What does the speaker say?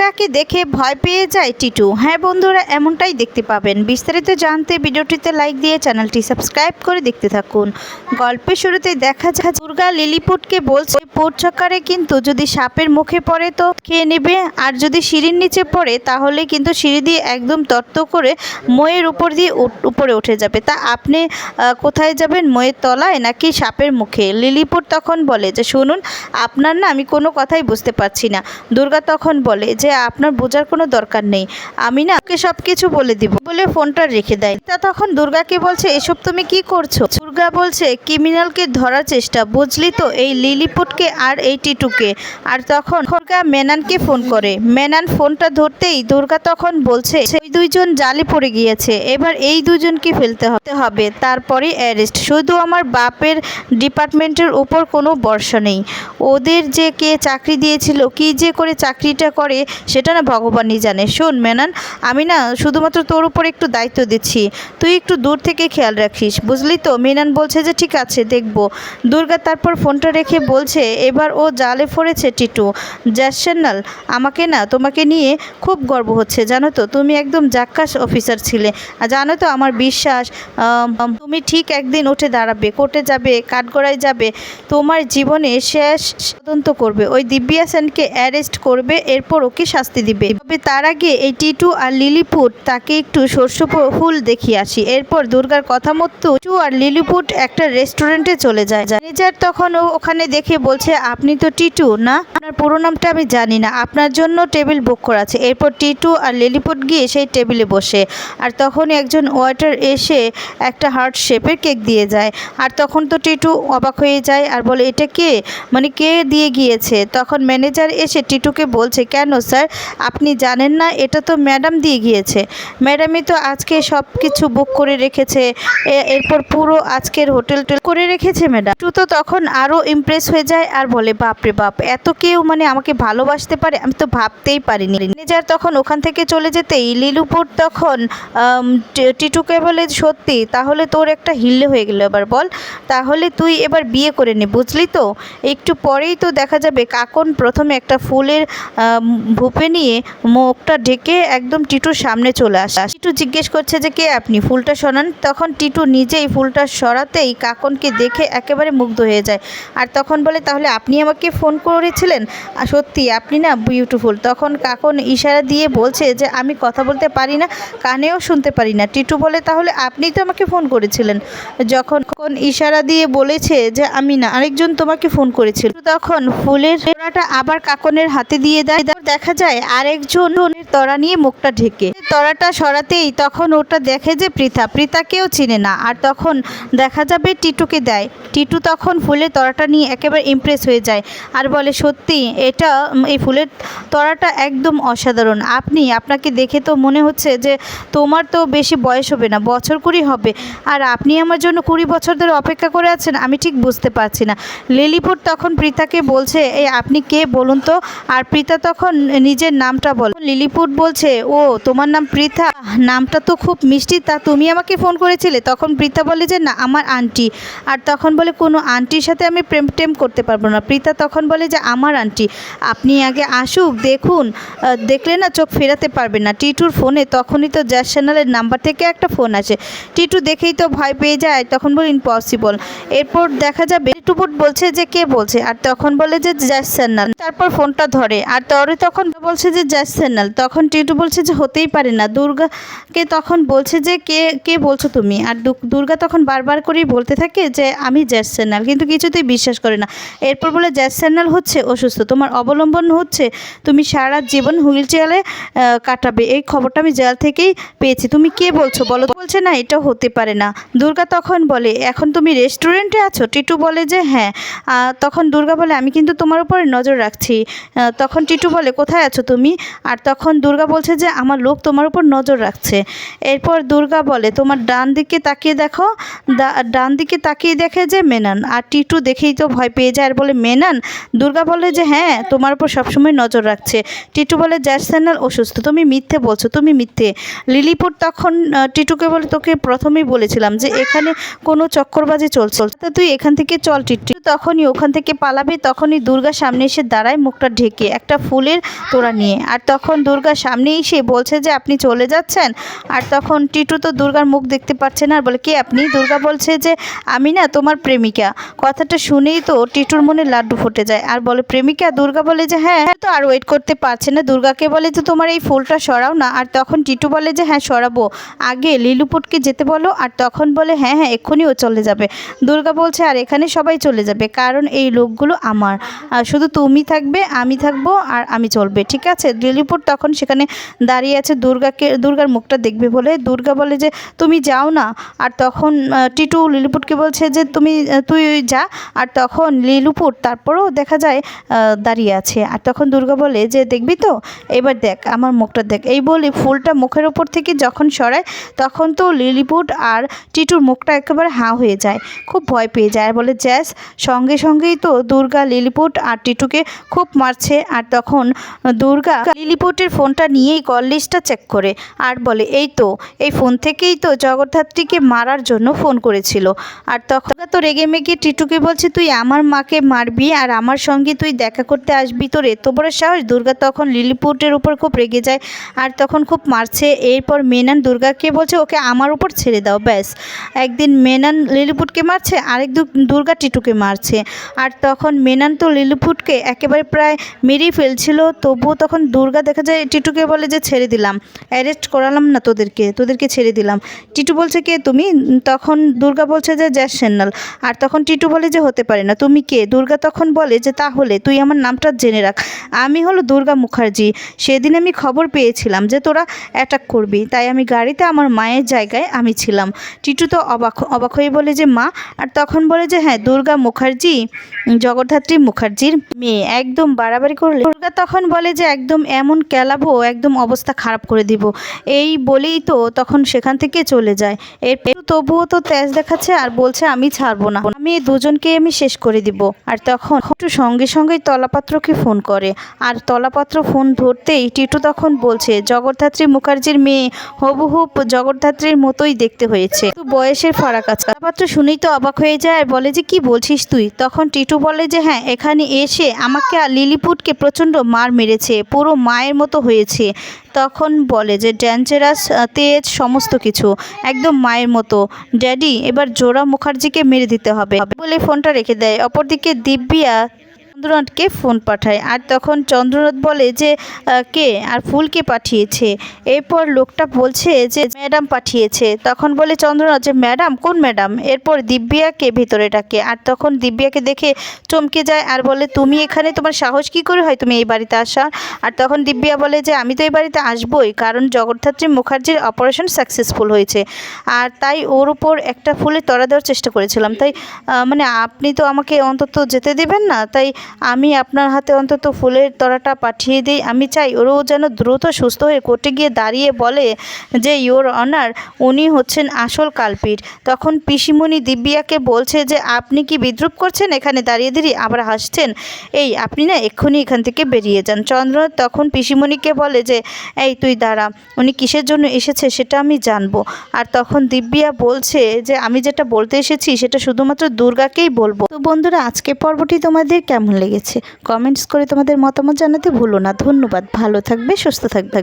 দুর্গাকে দেখে ভয় পেয়ে যায় টিটু। হ্যাঁ বন্ধুরা, এমনটাই দেখতে পাবেন। বিস্তারিত জানতে ভিডিওটিতে লাইক দিয়ে চ্যানেলটি সাবস্ক্রাইব করে দেখতে থাকুন। গল্পের শুরুতে দেখা যায়, দুর্গা লিলিপুটকে বলছে ওই পোট চক্কারে কিন্তু যদি সাপের মুখে পড়ে তো খেয়ে নেবে, আর যদি সিঁড়ির নিচে পড়ে তাহলে কিন্তু সিঁড়ি দিয়ে একদম তত্ত্ব করে ময়ের উপর দিয়ে উপরে উঠে যাবে। তা আপনি কোথায় যাবেন, ময়ের তলায় নাকি সাপের মুখে? লিলিপুট তখন বলে, যে শুনুন, আপনার না আমি কোনো কথাই বুঝতে পারছি না। দুর্গা তখন বলে, যে আপনার বোঝার কোনো দরকার নেই। আমি না ওকে সব কিছু বলে দিব। বলে ফোনটা রেখে দেয়। তা তখন দুর্গাকে বলছে, এসব তুমি কি করছ? দুর্গা বলছে, ক্রিমিনালকে ধরার চেষ্টা, বুঝলি তো, এই লিলিপুটকে আর এই টিটুকে। আর তখন দুর্গা মেনানকে ফোন করে। মেনান ফোনটা ধরতেই দুর্গা তখন বলছে ওই দুইজন জালে পড়ে গিয়েছে, এবার এই দুজনকে ফেলতে হবে। তারপরে অ্যারেস্ট। শুধু আমার বাপের ডিপার্টমেন্টের উপর কোনো ভরসা নেই। ওদের যে কে চাকরি দিয়েছিল, কি যে করে চাকরিটা করে, সেটা না ভগবানই জানে। শোন মেনান, আমি না শুধুমাত্র তোর উপর একটু দায়িত্ব দিচ্ছি। তুই একটু দূর থেকে খেয়াল রাখিস, বুঝলি তো? মেনান বলছে যে, ঠিক আছে, দেখব। দুর্গা তারপর ফোনটা রেখে বলছে, এবার ও জালে পড়েছে টিটু। জ্যাসান্নাল, আমাকে না, তোমাকে নিয়ে খুব গর্ব হচ্ছে, জানো তো? তুমি একদম জাক্কাস অফিসার ছিলে। জানো তো, আমার বিশ্বাস তুমি ঠিক একদিন উঠে দাঁড়াবে, কোর্টে যাবে, কাঠগড়ায় যাবে। তোমার জীবনে শেষ তদন্ত করবে। ওই দিব্যা সেনকে অ্যারেস্ট করবে, এরপর ওকে শাস্তি দিবে। তবে তার আগে এই টিটু আর লিলিপুট তাকে একটু শস্য ফুল দেখিয়ে আসি। এরপর দুর্গার কথা মতো টিটু আর লিলিপুট একটা রেস্টুরেন্টে চলে যায়। ম্যানেজার তখন ওখানে দেখে বলছে, আপনি তো টিটু, না? আপনার পুরো নামটা আমি জানি না। আপনার জন্য টেবিল বুক করা আছে। এরপর টিটু আর লিলিপুট গিয়ে সেই টেবিলে বসে। আর তখন একজন ওয়াটার এসে একটা হার্ট শেপের কেক দিয়ে যায়। আর তখন তো টিটু অবাক হয়ে যায় আর বলে, এটা কে? মানে কে দিয়ে গিয়েছে? তখন ম্যানেজার এসে টিটুকে বলছে, কেন স্যার? আপনি জানেন না, এটা তো ম্যাডাম দিয়ে গিয়েছে। ম্যাডামই তো আজকে সব কিছু বুক করে রেখেছে। এরপর পুরো আজকের হোটেল টোল করে রেখেছে ম্যাডাম। তো তখন আরও ইমপ্রেস হয়ে যায় আর বলে বাপরে বাপ, এত কেউ মানে আমাকে ভালোবাসতে পারে, আমি তো ভাবতেই পারিনি। ম্যানেজার তখন ওখান থেকে চলে যেতেই লিলুপুর তখন টিটুকে বলে, সত্যি, তাহলে তোর একটা হিল্লে হয়ে গেল এবার বল। তাহলে তুই এবার বিয়ে করে নে, বুঝলি তো? একটু পরেই তো দেখা যাবে, কাকন প্রথমে একটা ফুলের ভুপে নিয়ে মুখটা ঢেকে একদম টিটুর সামনে চলে আসা। টিটু জিজ্ঞেস করছে যে, কে আপনি? ফুলটা শোনান। তখন টিটু নিজেই ফুলটা সরাতেই কাকনকে দেখে একেবারে মুগ্ধ হয়ে যায়। আর তখন বলে, তাহলে আপনি আমাকে ফোন করেছিলেন? সত্যি, আপনি না বিউটিফুল তখন কাকন ইশারা দিয়ে বলছে যে, আমি কথা বলতে পারি না, কানেও শুনতে পারি না। টিটু বলে, তাহলে আপনিই তো আমাকে ফোন করেছিলেন। যখন ইশারা দিয়ে বলেছে যে, আমি না, আরেকজন তোমাকে ফোন করেছিল। তখন ফুলের তোড়াটা আবার কাকনের হাতে দিয়ে দেয়। দেখা যায় আরেকজন তরা নিয়ে মুখটা ঢেকে। তরাটা সরাতেই তখন ওটা দেখে যে পৃথা, পৃথাকেও চিনে না। আর তখন দেখা যাবে টিটুকে দেয়। টিটু তখন ফুলের তরাটা নিয়ে একেবারে ইমপ্রেস হয়ে যায় আর বলে, সত্যি, এটা এই ফুলের তরাটা একদম অসাধারণ। আপনি, আপনাকে দেখে তো মনে হচ্ছে যে তোমার তো বেশি বয়স হবে না, বছর কুড়ি হবে। আর আপনি আমার জন্য কুড়ি বছর ধরে অপেক্ষা করে আছেন, আমি ঠিক বুঝতে পারছি না। লিলিপুর তখন প্রীতাকে বলছে, এই আপনি কে বলুন তো? আর প্রীতা তখন নিজের নামটা বল লিলিপুট বলছে, ও, তোমার নাম পৃথা নামটা তো খুব মিষ্টি, তা তুমি আমাকে ফোন করেছিলে? তখন পৃথা বলে যে, না আমার আন্টি। আর তখন বলে, কোনো আন্টির সাথে আমি প্রেম টেম করতে পারব না। প্রীতা তখন বলে যে, আমার আন্টি, আপনি আগে আসুক, দেখুন। দেখলে না চোখ ফেরাতে পারবে না। টিটুর ফোনে তখনই তো জ্যাস নাম্বার থেকে একটা ফোন আসে। টিটু দেখেই তো ভয় পেয়ে যায়, তখন বলে, ইম্পসিবল। এরপর দেখা যাবে টুপুট বলছে যে কে বলছে, আর তখন বলে যে জ্যাস চ্যানেল তারপর ফোনটা ধরে, আর তরে তখন বলছে যে জ্যাস চ্যানেল তখন টিটু বলছে যে হতেই পারে না। দুর্গাকে তখন বলছে যে কে কে বলছো তুমি? আর দুর্গা তখন বারবার করেই বলতে থাকে যে আমি জ্যাস চ্যানেল কিন্তু কিছুতেই বিশ্বাস করে না। এরপর বলে জ্যাস চ্যানেল হচ্ছে অসুস্থ। তোমার অবলম্বন হচ্ছে, তুমি সারা জীবন হুইল চেয়ারে কাটাবে। এই খবরটা আমি জেল থেকেই পেয়েছি। তুমি কে বলছো? বলো। বলছে, না, এটা হতে পারে না। দুর্গা তখন বলে, এখন তুমি রেস্টুরেন্টে আছো? টিটু বলে যে হ্যাঁ তখন দুর্গা বলে, আমি কিন্তু তোমার উপরে নজর রাখছি। তখন টিটু বলে, কোথায় আছো তুমি? আর তখন দুর্গা বলছে যে, আমার লোক তোমার উপর নজর রাখছে। এরপর দুর্গা বলে, তোমার ডান দিকে তাকিয়ে দেখো। ডান দিকে তাকিয়ে দেখে যে মেনান। আর টিটু দেখেই তো ভয় পেয়ে যায়, আর বলে, মেনান? দুর্গা বলে যে হ্যাঁ তোমার উপর সবসময় নজর রাখছে। টিটু বলে জ্যাস চ্যানেল অসুস্থ, তুমি মিথ্যে বলছো, তুমি মিথ্যে। লিলিপুর তখন টিটুকে বলে, তোকে প্রথমেই বলেছিলাম যে, এখানে কোনো চক্করবাজি চলছে। তুই এখান থেকে চল টিটু তখনই ওখান থেকে পালাবে, তখনই দুর্গা সামনে এসে দাঁড়ায় মুখটা ঢেকে একটা ফুলের তোড়া নিয়ে। আর তখন দুর্গা সামনে এসে বলছে যে, আপনি চলে যাচ্ছেন? আর তখন টিটু তো দুর্গার মুখ দেখতে পাচ্ছে না আর বলে, কে আপনি? দুর্গা বলছে যে, আমি না তোমার প্রেমিকা। কথাটা শুনেই তো টিটুর মনে লাড্ডু ফুটে যায়। আর বলে, প্রেমিকা? দুর্গা বলে যে হ্যাঁ। তো আর ওয়েট করতে পারছে না। দুর্গাকে বলে যে, তোমার এই ফুলটা সরাও না। আর তখন টিটু বলে যে হ্যাঁ সরাবো। আগে লিলুপুটকে যেতে বলো। আর তখন বলে হ্যাঁ হ্যাঁ এক্ষুনি ও চলে যাবে। দুর্গা বলছে, আর এখানে সবাই চলে যাবে। কারণ এই লোকগুলো আমার। শুধু তুমি থাকবে, আমি থাকব আর আমি চলবে, ঠিক আছে? লিলিপুট তখন সেখানে দাঁড়িয়ে আছে দুর্গাকে, দুর্গার মুখটা দেখবে বলে। দুর্গা বলে যে, তুমি যাও না। আর তখন টিটু লিলিপুটকে বলছে যে, তুমি তুই যা। আর তখন লিলুপুট তারপরেও দেখা যায় দাঁড়িয়ে আছে। আর তখন দুর্গা বলে যে, দেখবি তো? এবার দেখ, আমার মুখটা দেখ। এই বলে ফুলটা মুখের ওপর থেকে যখন সরায়, তখন তো লিলিপুট আর টিটুর মুখটা একেবারে হাঁ হয়ে যায়। খুব ভয় পেয়ে যায়। আর বলে, জ্যাস সঙ্গে সঙ্গেই তো দুর্গা লিলিপুট আর টিটুকে খুব মারছে। আর তখন দুর্গা লিলিপুটের ফোনটা নিয়েই কল লিস্টটা চেক করে আর বলে, এই তো, এই ফোন থেকেই তো জগদ্ধাত্রীকে মারার জন্য ফোন করেছিল। আর তখন তো রেগে মেগে টিটুকে বলছে, তুই আমার মাকে মারবি আর আমার সঙ্গে তুই দেখা করতে আসবি তোর এত বড় সাহস দুর্গা তখন লিলিপুটের উপর খুব রেগে যায় আর তখন খুব মারছে। এরপর মেনান দুর্গাকে বলছে, ওকে আমার উপর ছেড়ে দাও, ব্যাস। একদিন মেনান লিলিপুটকে মারছে, আরেক দুর্গা টিটুকে মারছে। আর তখন মেনান তো লিলিপুটকে একেবারে প্রায় মেরেই ফেলছিল। তবুও তখন দুর্গা দেখা যায় টিটুকে বলে যে, ছেড়ে দিলাম। অ্যারেস্ট করালাম না তোদেরকে তোদেরকে ছেড়ে দিলাম। টিটু বলছে, কে তুমি? তখন দুর্গা বলছে যে, জ্যাস সেন্নাল। আর তখন টিটু বলে যে, হতে পারে না। তুমি কে? দুর্গা তখন বলে যে, তাহলে তুই আমার নামটা জেনে রাখ। আমি হলো দুর্গা মুখার্জি। সেদিন আমি খবর পেয়েছিলাম যে, তোরা অ্যাটাক করবি। তাই আমি গাড়িতে আমার মায়ের জায়গায় আমি ছিলাম। টিটু তো অবাক অবাক হয়ে বলে যে, মা? আর তখন বলে যে হ্যাঁ দুর্গা মুখার্জি। জগদ্ধাত্রী মুখার্জির মেয়ে। একদম বাড়াবাড়ি করলে দুর্গা তখন বলে যে, একদম এমন কেলাবো, একদম অবস্থা খারাপ করে দিব। এই বলেই তো তখন সেখান থেকে চলে যায়। এর তবুও তো তেজ দেখাচ্ছে আর বলছে, আমি ছাড়বো না। আমি এই দুজনকে আমি শেষ করে দিব। আর তখন একটু সঙ্গে সঙ্গেই তলাপাত্রকে ফোন করে। আর তলাপাত্র ফোন ধরতেই টিটু তখন বলছে, জগদ্ধাত্রী মুখার্জির মেয়ে হবুহুব জগদ্ধাত্রীর মতোই দেখতে হয়েছে। তো বয়সের ফারাক আছে। তলাপাত্র শুনেই তো অবাক হয়ে যায় আর বলে, যে কি বলছিস তুই? তখন টিটু বলে, যে হ্যাঁ এখানে এসে আমাকে আর লিলিপুটকে প্রচণ্ড মার মেরেছে, পুরো মায়ের মতো হয়েছে। তখন বলে যে ড্যাঞ্জেরাস তেজ, সমস্ত কিছু, একদম মায়ের মতো। ড্যাডি, এবার জোড়া মুখার্জিকে মেরে দিতে হবে। বলে ফোনটা রেখে দেয়। অপরদিকে দিব্যা চন্দ্রনাথকে ফোন পাঠায়। আর তখন চন্দ্রনাথ বলে যে কে আর ফুলকে পাঠিয়েছে? এরপর লোকটা বলছে যে, ম্যাডাম পাঠিয়েছে। তখন বলে চন্দ্রনাথ যে, ম্যাডাম? কোন ম্যাডাম? এরপর দিব্যাকে ভিতরে ডাকে। আর তখন দিব্যাকে দেখে চমকে যায় আর বলে, তুমি এখানে? তোমার সাহস কি করে হয় তুমি এই বাড়িতে আসা আর তখন দিব্যা বলে যে, আমি তো এই বাড়িতে আসবই, কারণ জগদ্ধাত্রী মুখার্জির অপারেশন সাকসেসফুল হয়েছে। আর তাই ওর উপর একটা ফুলের তরা দেওয়ার চেষ্টা করেছিলাম। তাই মানে আপনি তো আমাকে অন্তত যেতে দেবেন না। তাই আমি আপনার হাতে অন্তত ফুলের তরাটা পাঠিয়ে দিই। আমি চাই ওরও যেন দ্রুত সুস্থ হয়ে কোর্টে গিয়ে দাঁড়িয়ে বলে যে ইওর অনার উনি হচ্ছেন আসল কালপিট তখন পিসিমণি দিব্যাকে বলছে যে, আপনি কি বিদ্রুপ করছেন? এখানে দাঁড়িয়ে দাঁড়িয়ে আবার হাসছেন? এই, আপনি না এক্ষুনি এখান থেকে বেরিয়ে যান। চন্দ্র তখন পিসিমণিকে বলে যে, এই, তুই দাঁড়া, উনি কিসের জন্য এসেছে সেটা আমি জানব। আর তখন দিব্যা বলছে যে, আমি যেটা বলতে এসেছি সেটা শুধুমাত্র দুর্গাকেই বলব। তো বন্ধুরা আজকে পর্বটি তোমাদের কেমন লেগেছে। কমেন্টস করে তোমাদের মতামত জানাতে ভুলো না। ধন্যবাদ। ভালো থাকবে সুস্থ থাকবে।